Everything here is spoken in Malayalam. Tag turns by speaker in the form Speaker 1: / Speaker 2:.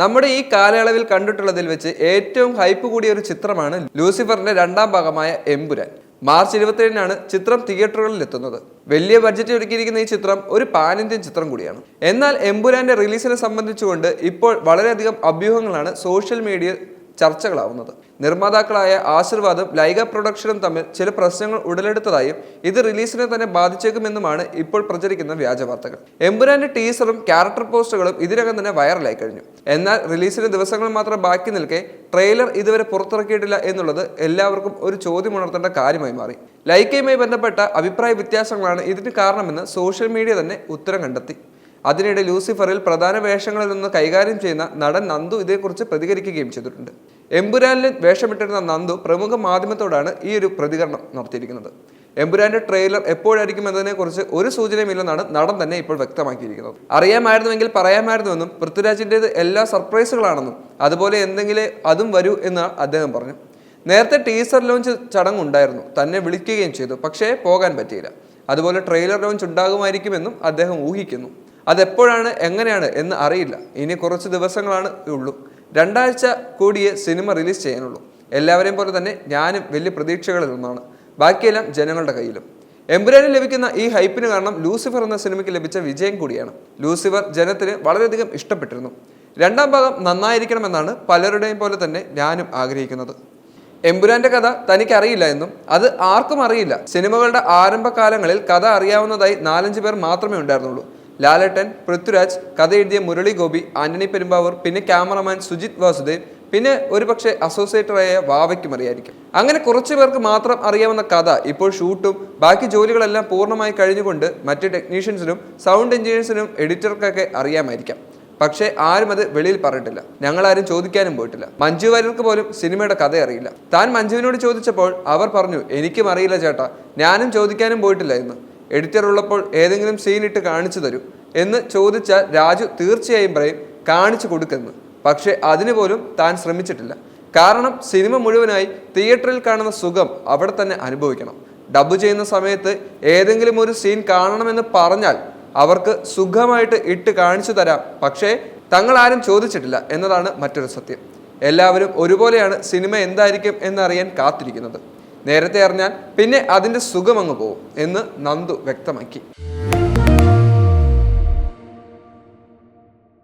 Speaker 1: നമ്മുടെ ഈ കാലയളവിൽ കണ്ടിട്ടുള്ളതിൽ വെച്ച് ഏറ്റവും ഹൈപ്പ് കൂടിയ ഒരു ചിത്രമാണ് ലൂസിഫറിന്റെ രണ്ടാം ഭാഗമായ എമ്പുരാൻ. മാർച്ച് ഇരുപത്തിയേഴിനാണ് ചിത്രം തിയേറ്ററുകളിൽ എത്തുന്നത്. വലിയ ബഡ്ജറ്റ് ഒരുക്കിയിരിക്കുന്ന ഈ ചിത്രം ഒരു പാൻ ഇന്ത്യൻ ചിത്രം കൂടിയാണ്. എന്നാൽ എമ്പുരാന്റെ റിലീസിനെ സംബന്ധിച്ചുകൊണ്ട് ഇപ്പോൾ വളരെയധികം അഭ്യൂഹങ്ങളാണ് സോഷ്യൽ മീഡിയ ചർച്ചകളാവുന്നത്. നിർമ്മാതാക്കളായ ആശീർവാദും ലൈഗ പ്രൊഡക്ഷനും തമ്മിൽ ചില പ്രശ്നങ്ങൾ ഉടലെടുത്തതായും ഇത് റിലീസിനെ തന്നെ ബാധിച്ചേക്കുമെന്നുമാണ് ഇപ്പോൾ പ്രചരിക്കുന്ന വ്യാജ വാർത്തകൾ എമ്പുരാന്റെ ടീസറും ക്യാരക്ടർ പോസ്റ്ററുകളും ഇതിനകം തന്നെ വൈറലായി കഴിഞ്ഞു. എന്നാൽ റിലീസിന് ദിവസങ്ങൾ മാത്രം ബാക്കി നിൽക്കെ ട്രെയിലർ ഇതുവരെ പുറത്തിറക്കിയിട്ടില്ല എന്നുള്ളത് എല്ലാവർക്കും ഒരു ചോദ്യം ഉണർത്തേണ്ട കാര്യമായി മാറി. ലൈക്കയുമായി ബന്ധപ്പെട്ട അഭിപ്രായ വ്യത്യാസങ്ങളാണ് ഇതിന് കാരണമെന്ന് സോഷ്യൽ മീഡിയ തന്നെ ഉത്തരം കണ്ടെത്തി. അതിനിടെ ലൂസിഫറിൽ പ്രധാന വേഷങ്ങളിൽ നിന്ന് കൈകാര്യം ചെയ്യുന്ന നടൻ നന്ദു ഇതേക്കുറിച്ച് പ്രതികരിക്കുകയും ചെയ്തിട്ടുണ്ട്. എമ്പുരാനിൽ വേഷമിട്ടിരുന്ന നന്ദു പ്രമുഖ മാധ്യമത്തോടാണ് ഈ ഒരു പ്രതികരണം നടത്തിയിരിക്കുന്നത്. എമ്പുരാന്റെ ട്രെയിലർ എപ്പോഴായിരിക്കും എന്നതിനെക്കുറിച്ച് ഒരു സൂചനയുമില്ലെന്നാണ് നടൻ തന്നെ ഇപ്പോൾ വ്യക്തമാക്കിയിരിക്കുന്നത്. അറിയാമായിരുന്നുവെങ്കിൽ പറയാമായിരുന്നുവെന്നും പൃഥ്വിരാജിന്റേത് എല്ലാ സർപ്രൈസുകളാണെന്നും അതുപോലെ എന്തെങ്കിലും അതും വരൂ എന്ന് അദ്ദേഹം പറഞ്ഞു. നേരത്തെ ടീസർ ലോഞ്ച് ചടങ്ങുണ്ടായിരുന്നു തന്നെ വിളിക്കുകയും ചെയ്തു പക്ഷേ പോകാൻ പറ്റിയില്ല. അതുപോലെ ട്രെയിലർ ലോഞ്ച് ഉണ്ടാകുമായിരിക്കുമെന്നും അദ്ദേഹം ഊഹിക്കുന്നു. അതെപ്പോഴാണ് എങ്ങനെയാണ് എന്ന് അറിയില്ല. ഇനി കുറച്ച് ദിവസങ്ങളാണ് ഉള്ളൂ. രണ്ടാഴ്ച കൂടിയേ സിനിമ റിലീസ് ചെയ്യാനുള്ളൂ. എല്ലാവരെയും പോലെ തന്നെ ഞാനും വലിയ പ്രതീക്ഷകളിൽ ഒന്നാണ് ബാക്കിയെല്ലാം ജനങ്ങളുടെ കയ്യിലും. എംബ്രാനിൽ ലഭിക്കുന്ന ഈ ഹൈപ്പിന് കാരണം ലൂസിഫർ എന്ന സിനിമയ്ക്ക് ലഭിച്ച വിജയം കൂടിയാണ്. ലൂസിഫർ ജനത്തിന് വളരെയധികം ഇഷ്ടപ്പെട്ടിരുന്നു. രണ്ടാം ഭാഗം നന്നായിരിക്കണമെന്നാണ് പലരുടെയും പോലെ തന്നെ ഞാനും ആഗ്രഹിക്കുന്നത്. എമ്പുരാന്റെ കഥ തനിക്ക് അറിയില്ല എന്നും അത് ആർക്കും അറിയില്ല. സിനിമകളുടെ ആരംഭകാലങ്ങളിൽ കഥ അറിയാവുന്നതായി നാലഞ്ച് പേർ മാത്രമേ ഉണ്ടായിരുന്നുള്ളൂ. ലാലേട്ടൻ പൃഥ്വിരാജ് കഥ എഴുതിയ മുരളി ഗോപി ആന്റണി പെരുമ്പാവൂർ പിന്നെ ക്യാമറമാൻ സുജിത് വാസുദേവ് പിന്നെ ഒരുപക്ഷെ അസോസിയേറ്ററായ വാവയ്ക്കും അറിയായിരിക്കും. അങ്ങനെ കുറച്ചു പേർക്ക് മാത്രം അറിയാവുന്ന കഥ ഇപ്പോൾ ഷൂട്ടും ബാക്കി ജോലികളെല്ലാം പൂർണമായി കഴിഞ്ഞുകൊണ്ട് മറ്റ് ടെക്നീഷ്യൻസിനും സൗണ്ട് എഞ്ചിനീയേഴ്സിനും എഡിറ്റർക്കൊക്കെ അറിയാമായിരിക്കാം. പക്ഷേ ആരും അത് വെളിയിൽ പറഞ്ഞിട്ടില്ല. ഞങ്ങൾ ആരും ചോദിക്കാനും പോയിട്ടില്ല. മഞ്ജു വാര്യർക്ക് പോലും സിനിമയുടെ കഥ അറിയില്ല. താൻ മഞ്ജുവിനോട് ചോദിച്ചപ്പോൾ അവർ പറഞ്ഞു എനിക്കും അറിയില്ല ചേട്ടാ. ഞാനും ചോദിക്കാനും പോയിട്ടില്ല എന്ന് എഡിറ്റർ ഉള്ളപ്പോൾ ഏതെങ്കിലും സീൻ ഇട്ട് കാണിച്ചു തരൂ എന്ന് ചോദിച്ചാൽ രാജു തീർച്ചയായും പറയും കാണിച്ചു കൊടുക്കുന്നു. പക്ഷേ അതിനു പോലും താൻ ശ്രമിച്ചിട്ടില്ല. കാരണം സിനിമ മുഴുവനായി തിയേറ്ററിൽ കാണുന്ന സുഖം അവിടെ തന്നെ അനുഭവിക്കണം. ഡബ് ചെയ്യുന്ന സമയത്ത് ഏതെങ്കിലും ഒരു സീൻ കാണണമെന്ന് പറഞ്ഞാൽ അവർക്ക് സുഖമായിട്ട് ഇട്ട് കാണിച്ചു തരാം. പക്ഷേ തങ്ങൾ ആരും ചോദിച്ചിട്ടില്ല എന്നതാണ് മറ്റൊരു സത്യം. എല്ലാവരും ഒരുപോലെയാണ് സിനിമ എന്തായിരിക്കും എന്നറിയാൻ കാത്തിരിക്കുന്നത്. നേരത്തെ അറിഞ്ഞാൽ പിന്നെ അതിന്റെ സുഖം അങ്ങ് പോകും എന്ന് നന്ദു വ്യക്തമാക്കി.